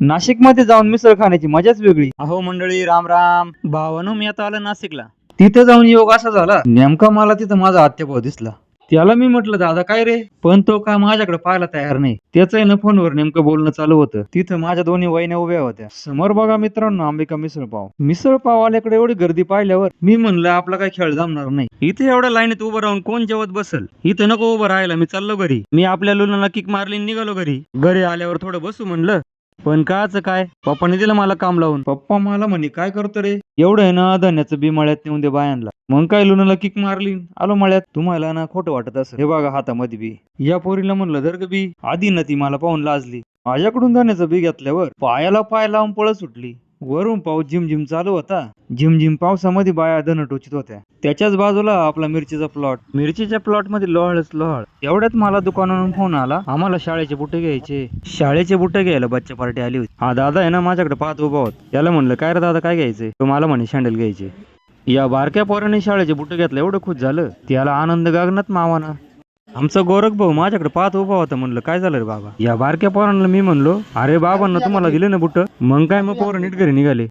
नाशिकमध्ये जाऊन मिसळ खाण्याची मजाच वेगळी. अहो मंडळी राम राम. भावानो मी आता आलो नाशिकला. तिथे जाऊन योग असा झाला नेमका मला तिथं माझा आत्याभाऊ दिसला. त्याला मी म्हटलं दादा काय रे? पण तो का माझ्याकडे पाहायला तयार नाही. त्याच ना फोनवर नेमकं बोलणं चालू होतं. तिथं माझ्या दोन्ही वहिन्या उभ्या होत्या. समोर बघा मित्रांनो अंबिका मिसळ पाव. मिसळ पाव आल्याकडे एवढी गर्दी पाहिल्यावर मी म्हणलं आपला काय खेळ जमणार नाही. इथे एवढ्या लाईनीत उभं राहून कोण जेवत बसल? इथं नको उभं राहायला मी चाललो घरी. मी आपल्या लुनाला किक मारली निघालो घरी. घरी आल्यावर थोडं बसू म्हणलं. पण काच काय? पप्पाने दिलं मला काम लावून. पप्पा मला म्हणे काय करतो रे? एवढं आहे ना धान्याचं बी मळ्यात नेऊन दे बायांना. मग काय लुनाला किक मारली? आलो मळ्यात. तुम्हाला ना खोटं वाटत असं हे बघा हातामध्ये बी. या पोरीला म्हणलं का बी. आधी ना ती मला पाहून लाजली. माझ्याकडून धान्याचं बी घेतल्यावर पायाला पाय लावून पळत सुटली. वरून पाऊस झिमझिम चालू होता. झिमझिम पावसामध्ये बाया धन टोचित होत्या. त्याच्याच बाजूला आपला मिरचीचा प्लॉट मिरचीच्या प्लॉटमध्ये लोहळच लोहळ एवढ्यात मला दुकानावरून फोन आला आम्हाला शाळेचे बुटे घ्यायचे. शाळेचे बुटे घ्यायला बच्चा पार्टी आली होती. हा दादा आहे ना माझ्याकडे पाहत उभा होत. त्याला म्हणलं काय रे दादा काय घ्यायचे? तो मला म्हणे शँडल घ्यायचे. या बारक्या पोराने शाळेचे बुटे घेतलं एवढं खुश झालं. त्याला आनंद गागनात मावाना. आमचा गोरख भाऊ माझ्याकडे पाहत उभा होता म्हणलं काय झालं रे बाबा? या बारक्या पोरांना मी म्हणलो अरे बाबांना तुम्हाला दिले ना बुट. मग काय मग पोरं नीट घरी निघाले.